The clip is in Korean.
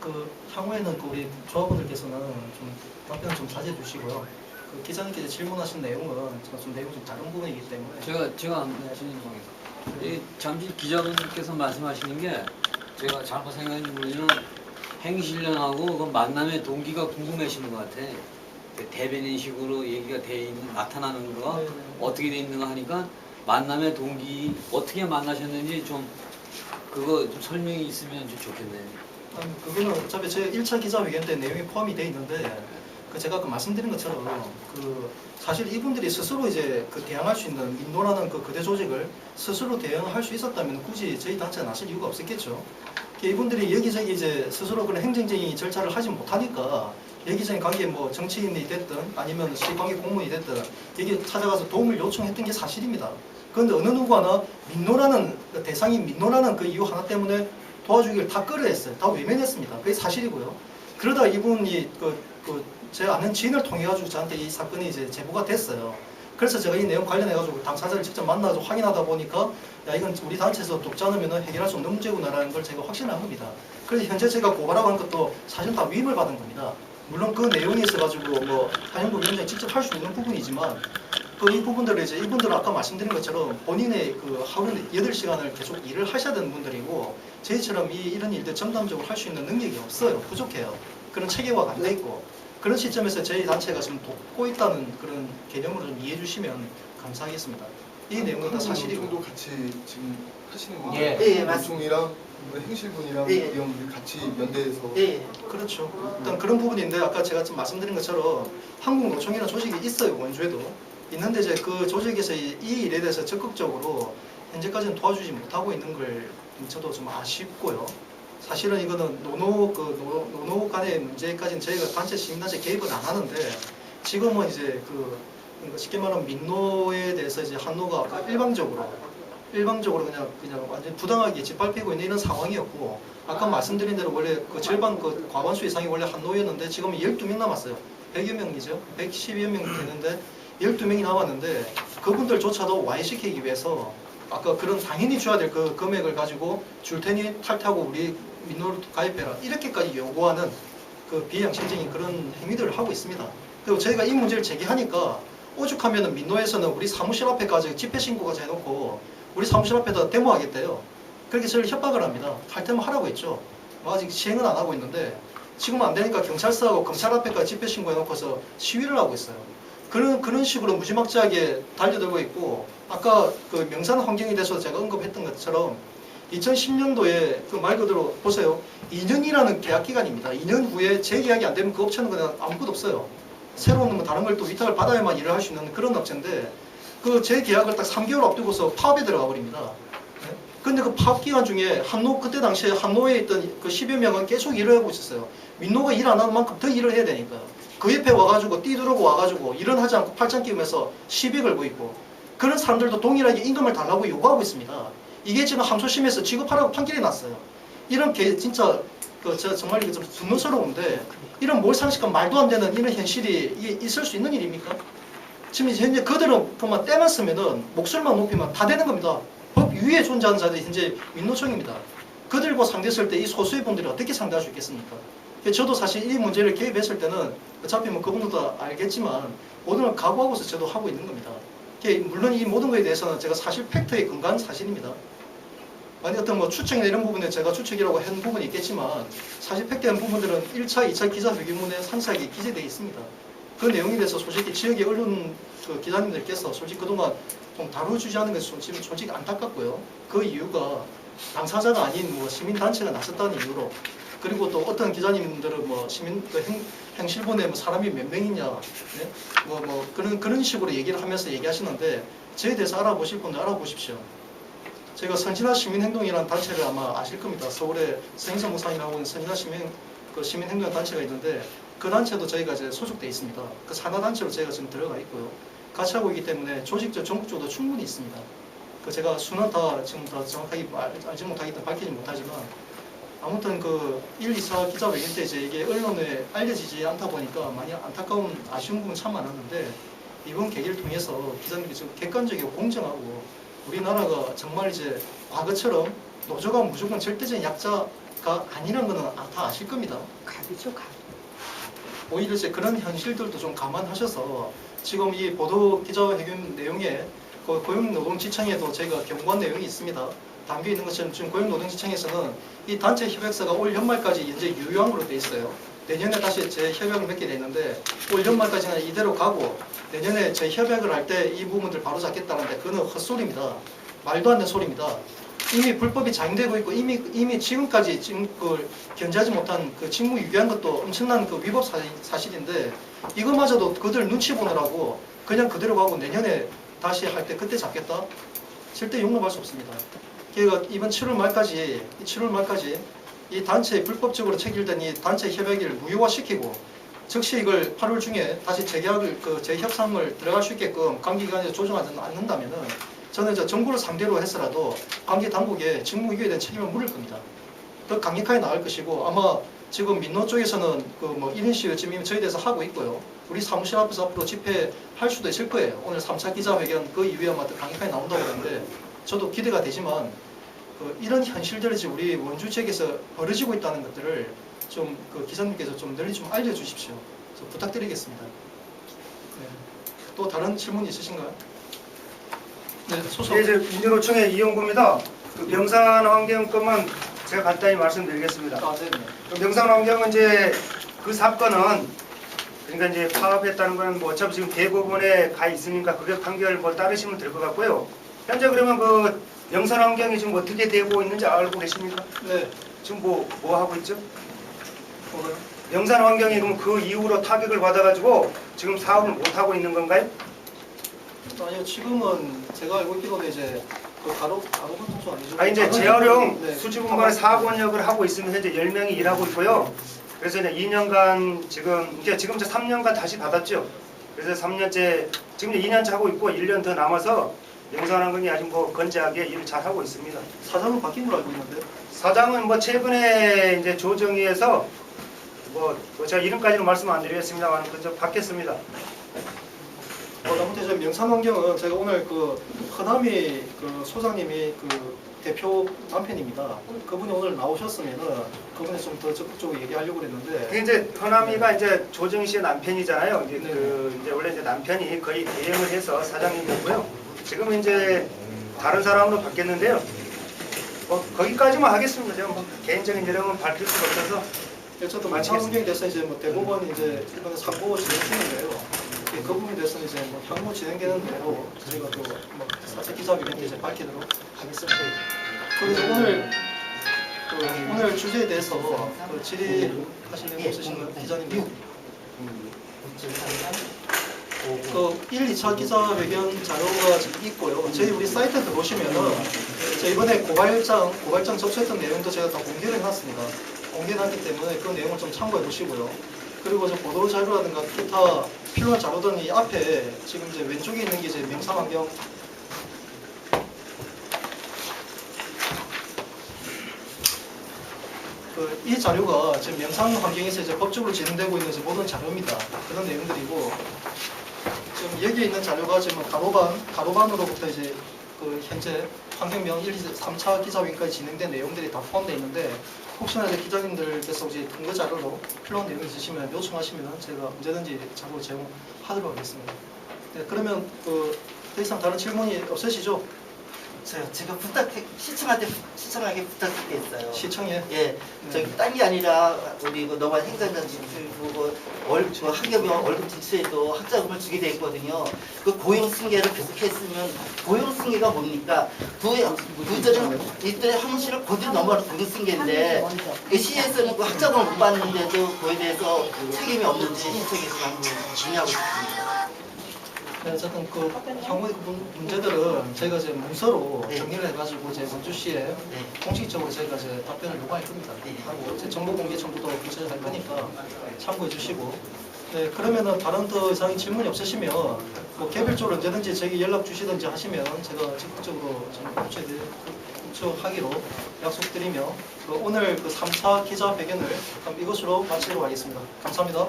그 향후에는 그 우리 조합원들께서는 좀 답변 좀 자제해 주시고요. 그 기자님께서 질문하신 내용은 제가 좀 내용 좀 다른 부분이기 때문에 제가 제가 한번 진행하겠습니다. 이 잠시 기자분께서 말씀하시는 게 제가 잘못 생각했는지 모르지만 행실련하고 그 만남의 동기가 궁금해하시는 것 같아. 그 대변인식으로 얘기가 돼 있는 나타나는 거가 네네. 어떻게 돼 있는가 하니까 만남의 동기 어떻게 만나셨는지 좀 그거 좀 설명이 있으면 좀 좋겠네요. 아니, 그거는 어차피 제 1차 기자회견 때 내용이 포함이 돼 있는데 그 제가 그 말씀드린 것처럼 그 사실 이분들이 스스로 이제 그 대항할 수 있는 민노라는 그 거대 조직을 스스로 대응할 수 있었다면 굳이 저희 단체가 나설 이유가 없었겠죠. 그 이분들이 여기저기 이제 스스로 그런 행정적인 절차를 하지 못하니까 여기저기 관계 뭐 정치인이 됐든 아니면 시관계 공무원이 됐든 여기 찾아가서 도움을 요청했던 게 사실입니다. 그런데 어느 누구 하나 민노라는 그 대상인 민노라는 그 이유 하나 때문에 도와주기를 다 끌어했어요. 다 외면했습니다. 그게 사실이고요. 그러다 이분이 그, 그, 제 아는 지인을 통해 가지고 저한테 이 사건이 이제 제보가 됐어요. 그래서 제가 이 내용 관련해 가지고 당사자를 직접 만나서 확인하다 보니까 야, 이건 우리 단체에서 돕지 않으면 해결할 수 없는 문제구나라는 걸 제가 확신한 겁니다. 그래서 현재 제가 고발하고 한 것도 사실 다 위임을 받은 겁니다. 물론 그 내용이 있어가지고 뭐 한영국 위원장이 직접 할 수 있는 부분이지만 그이 부분들을 이제 이분들은 아까 말씀드린 것처럼 본인의 그 하루에 8시간을 계속 일을 하셔야 되는 분들이고 저희처럼 이 이런 일들 전담적으로 할 수 있는 능력이 없어요. 부족해요. 그런 체계화가 안 돼 있고 그런 시점에서 저희 단체가 지금 돕고 있다는 그런 개념으로 좀 이해해 주시면 감사하겠습니다. 이 내용은 다 사실이고 정도 같이 지금 하시는 거죠? 예. 예, 예, 맞습니다. 우리 행실분이랑 예, 예. 위원들이 같이 연대해서 예, 예. 그렇죠. 일단 그런 부분인데 아까 제가 좀 말씀드린 것처럼 한국 노총이라는 조직이 있어요 원주에도 있는데 이제 그 조직에서 이, 이 일에 대해서 적극적으로 현재까지는 도와주지 못하고 있는 걸 저도 좀 아쉽고요. 사실은 이거는 노노 그 노, 노노 간의 문제까지는 저희가 단체 시민단체 개입은 안 하는데 지금은 이제 그 쉽게 말하면 민노에 대해서 이제 한노가 일방적으로 일방적으로 그냥 그냥 완전 부당하게 짓밟히고 있는 이런 상황이었고 아까 말씀드린 대로 원래 그 절반 그 과반수 이상이 원래 한노였는데 지금 12명 남았어요. 100여 명이죠. 112여 명 되는데 12명이 남았는데 그분들조차도 와해시키기 위해서 아까 그런 당연히 줘야 될 그 금액을 가지고 줄 테니 탈퇴하고 우리 민노로 가입해라 이렇게까지 요구하는 그 비양심적인 그런 행위들을 하고 있습니다. 그리고 저희가 이 문제를 제기하니까 오죽하면은 민노에서는 우리 사무실 앞에까지 집회 신고까지 해놓고 우리 사무실 앞에다 데모하겠대요. 그렇게 저희를 협박을 합니다. 탈퇴만 하라고 했죠. 뭐 아직 시행은 안 하고 있는데 지금은 안 되니까 경찰서하고 검찰 앞에까지 집회 신고해놓고서 시위를 하고 있어요. 그런 그런 식으로 무지막지하게 달려들고 있고 아까 그 명산 환경에 대해서 제가 언급했던 것처럼 2010년도에 그 말 그대로 보세요. 2년이라는 계약 기간입니다. 2년 후에 재계약이 안 되면 그 업체는 그냥 아무것도 없어요. 새로운 뭐 다른 걸 또 위탁을 받아야만 일을 할 수 있는 그런 업체인데 그 재계약을 딱 3개월 앞두고서 파업에 들어가 버립니다. 네? 근데 그 파업 기간 중에 한노 그때 당시에 한노에 있던 그 10여 명은 계속 일을 하고 있었어요. 민노가 일 안 하는 만큼 더 일을 해야 되니까요. 그 옆에 와가지고 뛰두르고 와가지고 일은 하지 않고 팔짱 끼우면서 시비 걸고 있고 그런 사람들도 동일하게 임금을 달라고 요구하고 있습니다. 이게 지금 항소심에서 지급하라고 판결이 났어요. 이런 게 진짜 그저 정말 이게 좀 분노스러운데 이런 몰상식과 말도 안 되는 이런 현실이 있을 수 있는 일입니까? 지금 현재 그들은 그만 때만 쓰면은 목소리만 높이면 다 되는 겁니다. 법 위에 존재하는 자들이 현재 민노총입니다. 그들과 상대했을 때 이 소수의 분들이 어떻게 상대할 수 있겠습니까? 그래서 저도 사실 이 문제를 개입했을 때는 어차피 뭐 그분들도 알겠지만 오늘은 각오하고서 저도 하고 있는 겁니다. 이게 물론 이 모든 것에 대해서는 제가 사실 팩트에 근거한 사실입니다. 아니 어떤 뭐 추측이나 이런 부분에 제가 추측이라고 한 부분이 있겠지만 사실 팩트한 부분들은 1차, 2차 기자 회견문에 상세하게 기재되어 있습니다. 그 내용에 대해서 솔직히 지역의 언론 그 기자님들께서 솔직히 그동안 좀 다뤄주지 않은 것이 솔직히, 솔직히 안타깝고요. 그 이유가 당사자가 아닌 뭐 시민단체가 나섰다는 이유로 그리고 또 어떤 기자님들은 뭐 시민 그 행, 행실본에 뭐 사람이 몇 명이냐 네? 뭐, 뭐 그런 그런 식으로 얘기를 하면서 얘기하시는데 저에 대해서 알아보실 분들 알아보십시오. 제가 선진화 시민행동이라는 단체를 아마 아실 겁니다. 서울에 목사님하고 있는 선진화 시민 그 시민행동 단체가 있는데 그 단체도 저희가 이제 소속돼 있습니다. 그 산하 단체로 저희가 지금 들어가 있고요. 같이 하고 있기 때문에 조직적 전국적으로 충분히 있습니다. 그 제가 수는 다 지금 다 정확하게 말- 알지 못하기 때문에 밝히지 못하지만 아무튼 그 1, 2차 기자회견 때 이제 이게 언론에 알려지지 않다 보니까 많이 안타까운 아쉬운 부분 참 많았는데 이번 계기를 통해서 기자님이 좀 객관적이고 공정하고 우리나라가 정말 이제 과거처럼 노조가 무조건 절대적인 약자 아니라는 거는 아- 다 아실 겁니다. 갑이죠, 갑. 오히려 이제 그런 현실들도 좀 감안하셔서 지금 이 보도 기자회견 내용에 그 고용노동지청에도 저희가 경고한 내용이 있습니다. 담겨 있는 것처럼 지금 고용노동지청에서는 이 단체 협약서가 올 연말까지 이제 유효함으로 돼 있어요. 내년에 다시 재협약을 맺게 돼 있는데 올 연말까지는 이대로 가고 내년에 재협약을 할 때 이 부분들 바로 잡겠다는데 그거는 헛소리입니다. 말도 안 되는 소리입니다. 이미 불법이 자행되고 있고 이미 이미 지금까지 지금 그 견제하지 못한 그 직무 유기한 것도 엄청난 그 위법 사실, 사실 인데 이거마저도 그들 눈치 보느라고 그냥 그대로 가고 내년에 다시 할 때 그때 잡겠다? 절대 용납할 수 없습니다. 그러니까 이번 7월 말까지 이 7월 말까지 이 단체 불법적으로 체결된 이 단체 협약을 무효화시키고 즉시 이걸 8월 중에 다시 재계약을 그 재협상을 들어갈 수 있게끔 관계기관에서 조정하지 않는다면은 저는 저 정부를 상대로 해서라도 관계 당국에 직무 유기에 대한 책임을 물을 겁니다. 더 강력하게 나갈 것이고 아마 지금 민노 쪽에서는 그 뭐 1인 시위 지금 이미 저희대에서 하고 있고요. 우리 사무실 앞에서 앞으로 집회할 수도 있을 거예요. 오늘 3차 기자회견 그 이후에 아마 더 강력하게 나온다고 하는데 저도 기대가 되지만 그 이런 현실들이 지금 우리 원주 지역에서 벌어지고 있다는 것들을 좀 그 기자님께서 좀 널리 좀 알려주십시오. 좀 부탁드리겠습니다. 네. 또 다른 질문 있으신가요? 네, 소속. 예, 이제 민주노총의 이용구입니다. 그 명산 환경권만 제가 간단히 말씀드리겠습니다. 아, 네, 네. 그 명산 환경은 이제 그 사건은 그러니까 이제 파업했다는 건뭐 어차피 지금 대법원에 가 있으니까 그게 판결 뭐 따르시면 될 것 같고요. 현재 그러면 그 명산 환경이 지금 어떻게 되고 있는지 알고 계십니까? 네, 지금 뭐 뭐 하고 있죠? 오늘 명산 환경이 그럼 그 이후로 타격을 받아가지고 지금 사업을 못 하고 있는 건가요? 아니요, 지금은 제가 알고 있기로는 이제 그 가로 가로 통수 아니죠? 아 이제 재활용 네. 수지공간의 사업원역을 하고 있으면 현재 10명이 일하고 있고요. 그래서 이제 2년간 지금 이제 지금 이제 3년간 다시 받았죠. 그래서 3년째 지금 이제 2년째 하고 있고 1년 더 남아서 영산항공이 아주 뭐 건재하게 일을 잘 하고 있습니다. 사장은 바뀐 걸로 알고 있는데. 사장은 뭐 최근에 이제 조정위에서 뭐, 뭐 제가 이름까지는 말씀 안 드리겠습니다만 그저 바뀌었습니다. 어, 아무튼 저 명산환경은 제가 오늘 그 허남이 그 소장님이 그 대표 남편입니다. 그분이 오늘 나오셨으면은 그분이 좀 더 적극적으로 얘기하려고 그랬는데 그게 이제 허남이가 이제 조정희 씨의 남편이잖아요. 이제 네. 그 이제 원래 이제 남편이 거의 대행을 해서 사장님이었고요. 지금 이제 다른 사람으로 바뀌었는데요. 뭐 거기까지만 하겠습니다. 제가 뭐 개인적인 내용은 밝힐 수가 없어서 마치겠습니다. 명산환경에 대해서 이제 뭐 대법원 이제 이번에 상고 진행 중인데요. 예, 그 부분에 대해서는 이제 뭐 향후 진행되는 대로 저희가 또뭐 사실 때 이제 밝히도록 하겠습니다. 그리고 오늘 그 오늘 주제에 대해서 그 질의하실 내용 없으신가요, 기자님? 그 1, 2차 기자 회견 자료가 지금 있고요. 저희 우리 사이트 들어오시면은 저 이번에 고발장, 고발장 접수했던 내용도 제가 다 공개를 해놨습니다. 공개해놨기 때문에 그 내용을 좀 참고해 보시고요. 그리고 저 보도 자료라든가 기타 필요한 자료들은 이 앞에 지금 이제 왼쪽에 있는 게 이제 명상환경 그 이 자료가 지금 명상 환경에서 이제 법적으로 진행되고 있는 모든 자료입니다. 그런 내용들이고 지금 여기에 있는 자료가 지금 가로반, 가로반으로부터 이제 그 현재 환경명 1, 2, 3차 기자회견까지 진행된 내용들이 다 포함되어 있는데 혹시나 이제 기자님들께서 이제 근거 자료로 필요한 내용이 있으시면 요청하시면 제가 언제든지 자료 제공하도록 하겠습니다. 네, 그러면 그 더 이상 다른 질문이 없으시죠? 저요. 제가 부탁 시청한테 시청하게 부탁드릴 게 있어요. 시청에 예, 저기 딴게 아니라 우리 그 너만 행정장 지출고 월, 그 학교명 월급 지출에도 학자금을 주게 돼 있거든요. 그 고용 승계를 계속했으면 고용 승계가 뭡니까? 부 부들은 이때 항시를 그대로 넘어가는 고용 승계인데 그 시에서는 그 학자금을 못 받는데도 그에 대해서 책임이 없는지 시청에서 한번 질의하고 싶습니다. 네, 어쨌든 그 향후의 그 문- 문제들은 저희가 이제 문서로 네. 정리를 해가지고 제 원주시에 네. 공식적으로 저희가 이제 답변을 요구할 겁니다. 네. 하고 이제 정보 공개청부터 근처에 할 거니까 참고해 주시고. 네, 그러면은 다른 더 이상 질문이 없으시면 뭐 개별적으로 언제든지 저에게 연락 주시든지 하시면 제가 적극적으로 협조하기로 약속드리며 그 오늘 그 3차 기자 회견을 그럼 이것으로 마치도록 하겠습니다. 감사합니다.